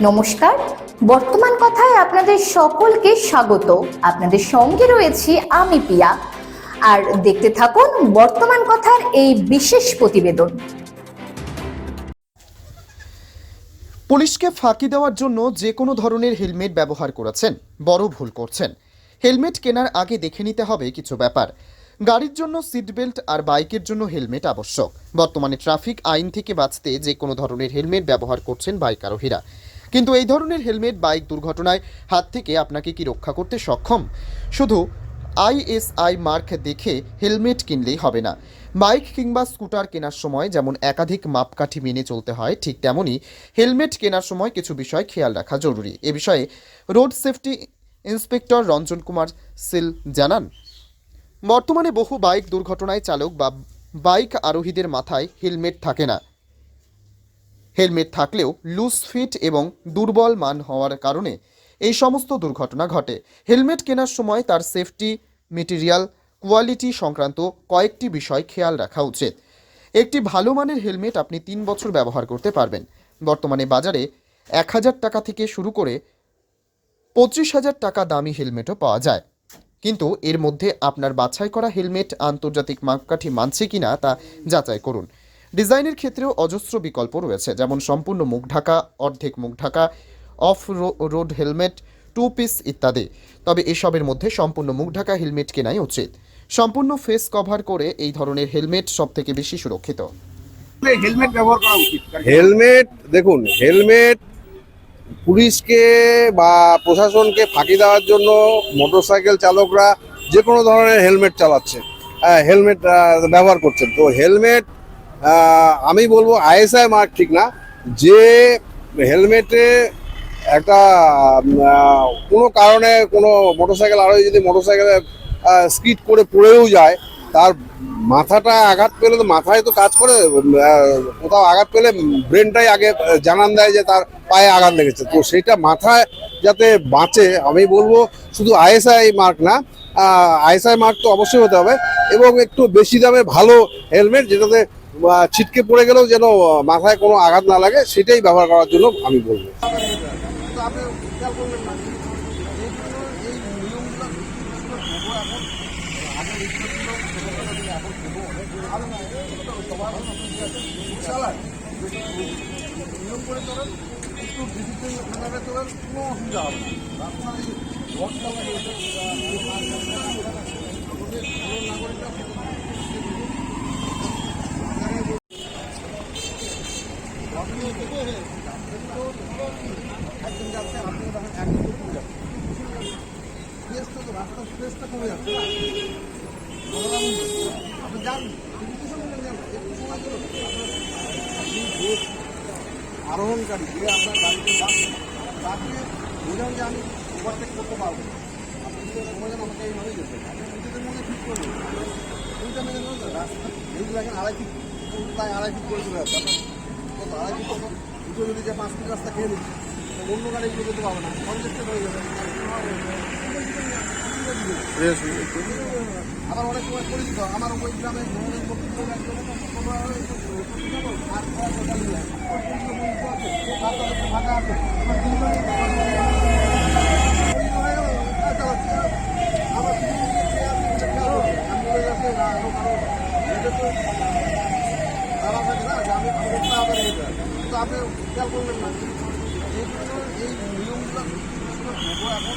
নমস্কার। বর্তমান কথায় আপনাদের সকলকে স্বাগত। আপনাদের সঙ্গে রয়েছি আমি পিয়া। আর দেখতে থাকুন বর্তমান কথার এই বিশেষ প্রতিবেদন। পুলিশকে ফাঁকি দেওয়ার জন্য যে কোনো ধরনের হেলমেট ব্যবহার করেছেন, বড় ভুল করছেন। হেলমেট কেনার আগে দেখে নিতে হবে কিছু ব্যাপার। গাড়ির জন্য সিট বেল্ট আর বাইকের জন্য হেলমেট আবশ্যক। বর্তমানে ট্রাফিক আইন থেকে বাঁচতে যে কোনো ধরনের হেলমেট ব্যবহার করছেন বাইক আরোহীরা কিন্তু এই ধরনের হেলমেট, বাইক দুর্ঘটনায় হাত থেকে আপনাকে কি রক্ষা করতে সক্ষম? শুধু আইএসআই মার্ক দেখে হেলমেট কিনলেই হবে না। বাইক কিংবা স্কুটার কেনার সময় যেমন একাধিক মাপকাঠি মেনে চলতে হয়, ঠিক তেমনই হেলমেট কেনার সময় কিছু বিষয় খেয়াল রাখা জরুরি। এ বিষয়ে road safety inspector Ranjan Kumar Seal জানান, বর্তমানে বহু বাইক দুর্ঘটনায় চালক বা বাইক আরোহীদের মাথায় হেলমেট থাকে না। হেলমেট থাকলেও লুজ ফিট এবং দুর্বল মান হওয়ার কারণে এই সমস্ত দুর্ঘটনা ঘটে। হেলমেট কেনার সময় তার সেফটি, মেটেরিয়াল, কোয়ালিটি সংক্রান্ত কয়েকটি বিষয় খেয়াল রাখা উচিত। একটি ভালো মানের হেলমেট আপনি তিন বছর ব্যবহার করতে পারবেন। বর্তমানে বাজারে এক হাজার টাকা থেকে শুরু করে পঁচিশ হাজার টাকা দামি হেলমেটও পাওয়া যায়। কিন্তু এর মধ্যে আপনার বাছাই করা হেলমেট আন্তর্জাতিক মাপকাঠি মানছে কিনা তা যাচাই করুন। ডিজাইনের ক্ষেত্রেও অজস্র বিকল্প রয়েছে যেমন সম্পূর্ণ মুখ ঢাকা অর্ধেক মুখ Dhaka off road helmet two piece ইত্যাদি। তবে এসবের মধ্যে সম্পূর্ণ মুখ ঢাকা হেলমেট কেনাই উচিত। সম্পূর্ণ ফেস কভার করে এই ধরনের হেলমেট সব থেকে বেশি সুরক্ষিত। হেলমেট ব্যবহার করা উচিত। হেলমেট দেখুন হেলমেট পুলিশকে বা প্রশাসনকে ফাঁকি দেওয়ার জন্য মোটরসাইকেল চালকরা যে কোনো ধরনের হেলমেট চালাচ্ছে হ্যাঁ হেলমেট ব্যবহার করছেন। তো হেলমেট আমি বলব আইএসআই মার্ক ঠিক না। যে হেলমেটে একটা কোনো কারণে কোনো মোটরসাইকেল আরোহী যদি মোটরসাইকেলে স্কিড করে পড়েও যায়, তার মাথাটা আঘাত পেলে তো মাথায় তো কাজ করে কোথাও আঘাত পেলে ব্রেনটাই আগে জানান দেয় যে তার পায়ে আঘাত লেগেছে। তো সেটা মাথায় যাতে বাঁচে, আমি বলব শুধু আইএসআই মার্ক না আইএসআই মার্ক তো অবশ্যই হতে হবে এবং একটু বেশি দামে ভালো হেলমেট, যেটাতে ছিটকে পড়ে গেলেও যেন মাথায় কোনো আঘাত না লাগে, সেটাই ব্যবহার করার জন্য আমি বলব। কোনো অসুবিধা হবে না আপনার এই রড চালায় একজন যাচ্ছে আপনি দেখেন একজন কমে যাচ্ছে স্পেসটা তো রাস্তার স্পেসটা কমে যাচ্ছে আপনি যান একটু সময় যান একটু সময় ধরুন আরোহণকারী যে আপনার গাড়িতে যাচ্ছে তাকে বোঝান যে আমি ওভারটেক করতে পারব। আপনি যদি বোঝান আমাকে এইভাবেই ঠিক করবেন ওইটা মেনে আড়াই ফিট তাই আড়াই ফিট করে চলে যাচ্ছে যদি পাঁচ ফিট রাস্তা খেয়ে নিচ্ছে অন্য গাড়ি এগুলো যেতে পারবে না কনজেস্টেড হয়ে যাবে আবার অনেক সময় পরিচিত আমার ওই গ্রামে তো আপনি খেয়াল করবেন না এই নিয়মগুলো এখন